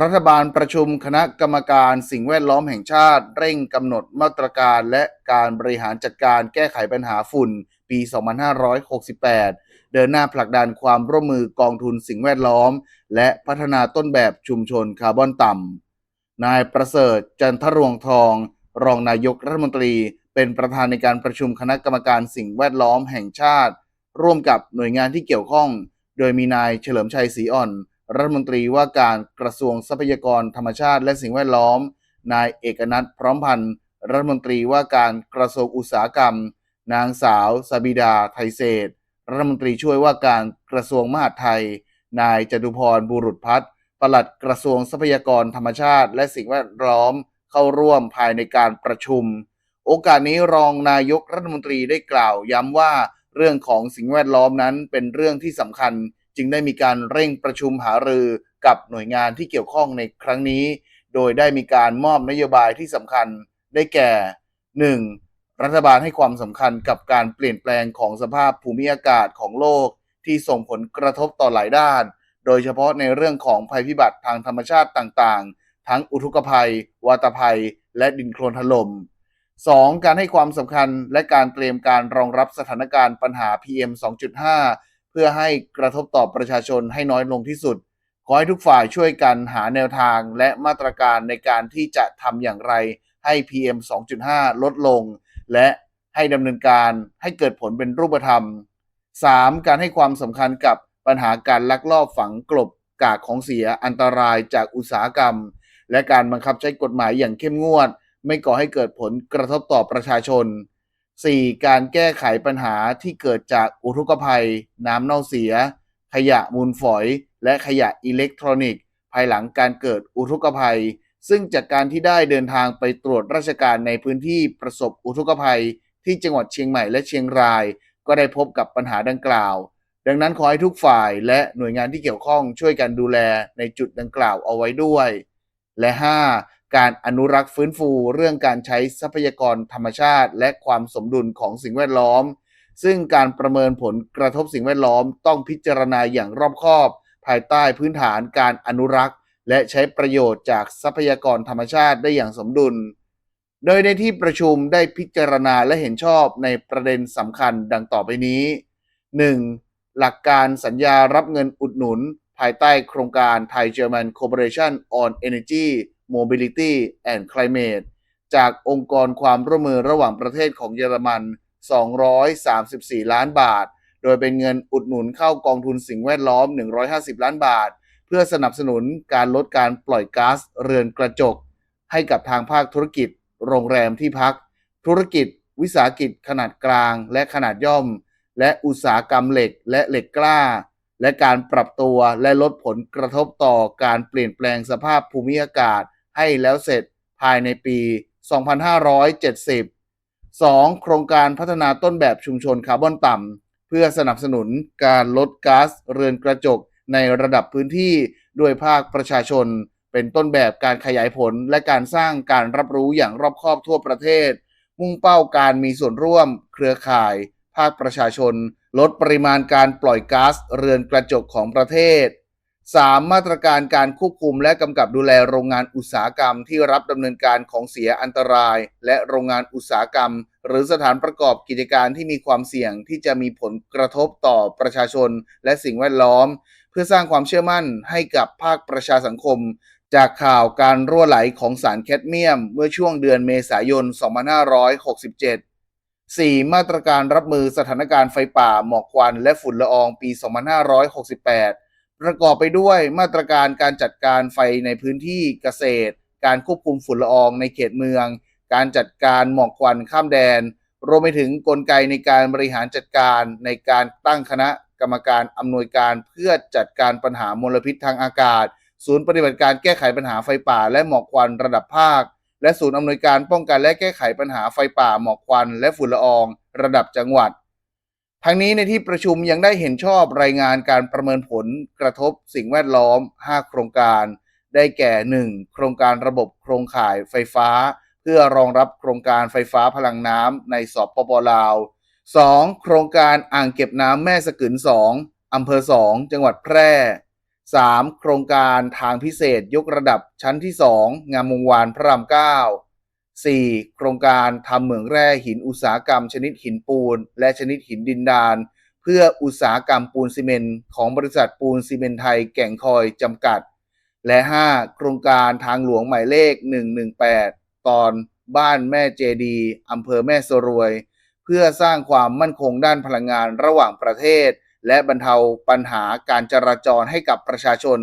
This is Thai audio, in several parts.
รัฐบาลประชุมคณะกรรมการสิ่งแวดล้อมแห่งชาติ เร่งกำหนดมาตรการและการบริหารจัดการแก้ไขปัญหาฝุ่นปี 2568 เดินหน้าผลักดันความร่วมมือกองทุนสิ่งแวดล้อม และพัฒนาต้นแบบชุมชนคาร์บอนต่ำ นายประเสริฐจันทรวงทอง รองนายกรัฐมนตรี เป็นประธานในการประชุมคณะกรรมการสิ่งแวดล้อมแห่งชาติ ร่วมกับหน่วยงานที่เกี่ยวข้อง โดยมีนายเฉลิมชัยศรีอ่อน รัฐมนตรีว่าการกระทรวงทรัพยากรธรรมชาติและสิ่งแวดล้อม นายเอกนัทพร้อมพันธ์รัฐมนตรีว่าการกระทรวงอุตสาหกรรม นางสาวสบิดาไทยเศษรัฐมนตรีช่วยว่าการกระทรวงมหาดไทย นายจตุพรบุรุษพัฒน์ปลัดกระทรวงทรัพยากรธรรมชาติ และสิ่งแวดล้อมเข้าร่วมภายในการประชุม โอกาสนี้รองนายกรัฐมนตรีได้กล่าวย้ำว่า เรื่องของสิ่งแวดล้อมนั้นเป็นเรื่องที่สำคัญ จึงได้มีการเร่งประชุมหารือกับหน่วยงานที่เกี่ยวข้องในครั้งนี้ โดยได้มีการมอบนโยบายที่สำคัญได้แก่ 1. รัฐบาลให้ความสำคัญกับการเปลี่ยนแปลงของสภาพภูมิอากาศของโลก ที่ส่งผลกระทบต่อหลายด้าน โดยเฉพาะในเรื่องของภัยพิบัติทางธรรมชาติต่างๆ ทั้งอุทกภัย วาตภัย และดินโคลนถล่ม 2. การให้ความสำคัญและการเตรียมการรองรับสถานการณ์ปัญหา PM 2.5 เพื่อให้กระทบต่อประชาชนให้น้อยลงที่สุด ขอให้ทุกฝ่ายช่วยกันหาแนวทางและมาตรการในการที่จะทำอย่างไรให้ PM 2.5 ลดลง และให้ดำเนินการให้เกิดผลเป็นรูปธรรม 3. การให้ความสำคัญกับปัญหาการลักลอบฝังกลบกากของเสียอันตรายจากอุตสาหกรรม และการบังคับใช้กฎหมายอย่างเข้มงวด ไม่ก่อให้เกิดผลกระทบต่อประชาชน 4. การแก้ไขปัญหาที่เกิดจากอุทกภัย น้ำเน่าเสีย ขยะมูลฝอย และขยะอิเล็กทรอนิกส์ ภายหลังการเกิดอุทกภัย ซึ่งจากการที่ได้เดินทางไปตรวจราชการในพื้นที่ประสบอุทกภัย ที่จังหวัดเชียงใหม่และเชียงราย ก็ได้พบกับปัญหาดังกล่าว ดังนั้นขอให้ทุกฝ่ายและหน่วยงานที่เกี่ยวข้องช่วยกันดูแลในจุดดังกล่าวเอาไว้ด้วย และ 5. การอนุรักษ์ฟื้นฟูเรื่องการใช้ทรัพยากรธรรมชาติ และความสมดุลของสิ่งแวดล้อม ซึ่งการประเมินผลกระทบสิ่งแวดล้อมต้องพิจารณาอย่างรอบคอบ ภายใต้พื้นฐานการอนุรักษ์ และใช้ประโยชน์จากทรัพยากรธรรมชาติได้อย่างสมดุล โดยในที่ประชุมได้พิจารณาและเห็นชอบในประเด็นสำคัญดังต่อไปนี้ 1. หลักการสัญญารับเงินอุดหนุน ภายใต้โครงการ Thai German Cooperation on Energy Mobility and Climate จากองค์กรความร่วมมือระหว่างประเทศของเยอรมัน 234 ล้านบาท โดยเป็นเงินอุดหนุนเข้ากองทุนสิ่งแวดล้อม 150 ล้านบาท เพื่อสนับสนุนการลดการปล่อยก๊าซเรือนกระจก ให้กับทางภาคธุรกิจ โรงแรมที่พัก ธุรกิจ วิสาหกิจขนาดกลางและขนาดย่อม และอุตสาหกรรมเหล็กและเหล็กกล้า และการปรับตัวและลดผลกระทบต่อการเปลี่ยนแปลงสภาพภูมิอากาศ ให้แล้วเสร็จภายในปี 2570 2. โครงการพัฒนาต้นแบบชุมชนคาร์บอนต่ำ เพื่อสนับสนุนการลดก๊าซเรือนกระจกในระดับพื้นที่ด้วยภาคประชาชน เป็นต้นแบบการขยายผลและการสร้างการรับรู้อย่างรอบคอบทั่วประเทศ มุ่งเป้าการมีส่วนร่วม เครือข่าย ภาคประชาชน ลดปริมาณการปล่อยก๊าซเรือนกระจกของประเทศ 3. มาตรการการควบคุมและกำกับดูแลโรงงานอุตสาหกรรมที่รับดำเนินการของเสียอันตราย และโรงงานอุตสาหกรรม หรือสถานประกอบกิจการที่มีความเสี่ยงที่จะมีผลกระทบต่อประชาชน และสิ่งแวดล้อม เพื่อสร้างความเชื่อมั่นให้กับภาคประชาสังคม จากข่าวการรั่วไหลของสารแคดเมียม เมื่อช่วงเดือนเมษายน 2567 4. มาตรการรับมือสถานการณ์ไฟป่าหมอกควันและฝุ่นละอองปี 2568 ประกอบไปด้วยมาตรการการจัดการไฟในพื้นที่เกษตร การควบคุมฝุ่นละอองในเขตเมือง การจัดการหมอกควันข้ามแดน รวมไปถึงกลไกในการบริหารจัดการในการตั้งคณะกรรมการอำนวยการเพื่อจัดการปัญหามลพิษทางอากาศ ศูนย์ปฏิบัติการแก้ไขปัญหาไฟป่าและหมอกควันระดับภาค และศูนย์อำนวยการป้องกันและแก้ไขปัญหาไฟป่าหมอกควันและฝุ่นละออง ระดับจังหวัด ทั้งนี้ในที่ประชุมยังได้เห็นชอบรายงานการประเมินผลกระทบสิ่งแวดล้อม 5 โครงการ ได้แก่ 1. โครงการระบบโครงข่ายไฟฟ้า เพื่อรองรับโครงการไฟฟ้าพลังน้ำในสปปลาว 2. โครงการอ่างเก็บน้ำแม่สกึน2อำเภอ 2 จังหวัดแพร่ 3. โครงการทางพิเศษยกระดับชั้นที่ 2 งามวงวานพระราม 9 4. โครงการทำเหมืองแร่หินอุตสาหกรรม ชนิดหินปูน และชนิดหินดินดาน เพื่ออุตสาหกรรมปูนซีเมนต์ของบริษัทปูนซีเมนต์ไทยแก่งคอยจำกัด และ 5. โครงการทางหลวงหมายเลข 118 ตอนบ้านแม่เจดีอำเภอแม่สรวย เพื่อสร้างความมั่นคงด้านพลังงานระหว่างประเทศ และบรรเทาปัญหาการจราจรให้กับประชาชน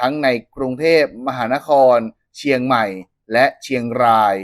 ทั้งในกรุงเทพมหานคร เชียงใหม่ และเชียงราย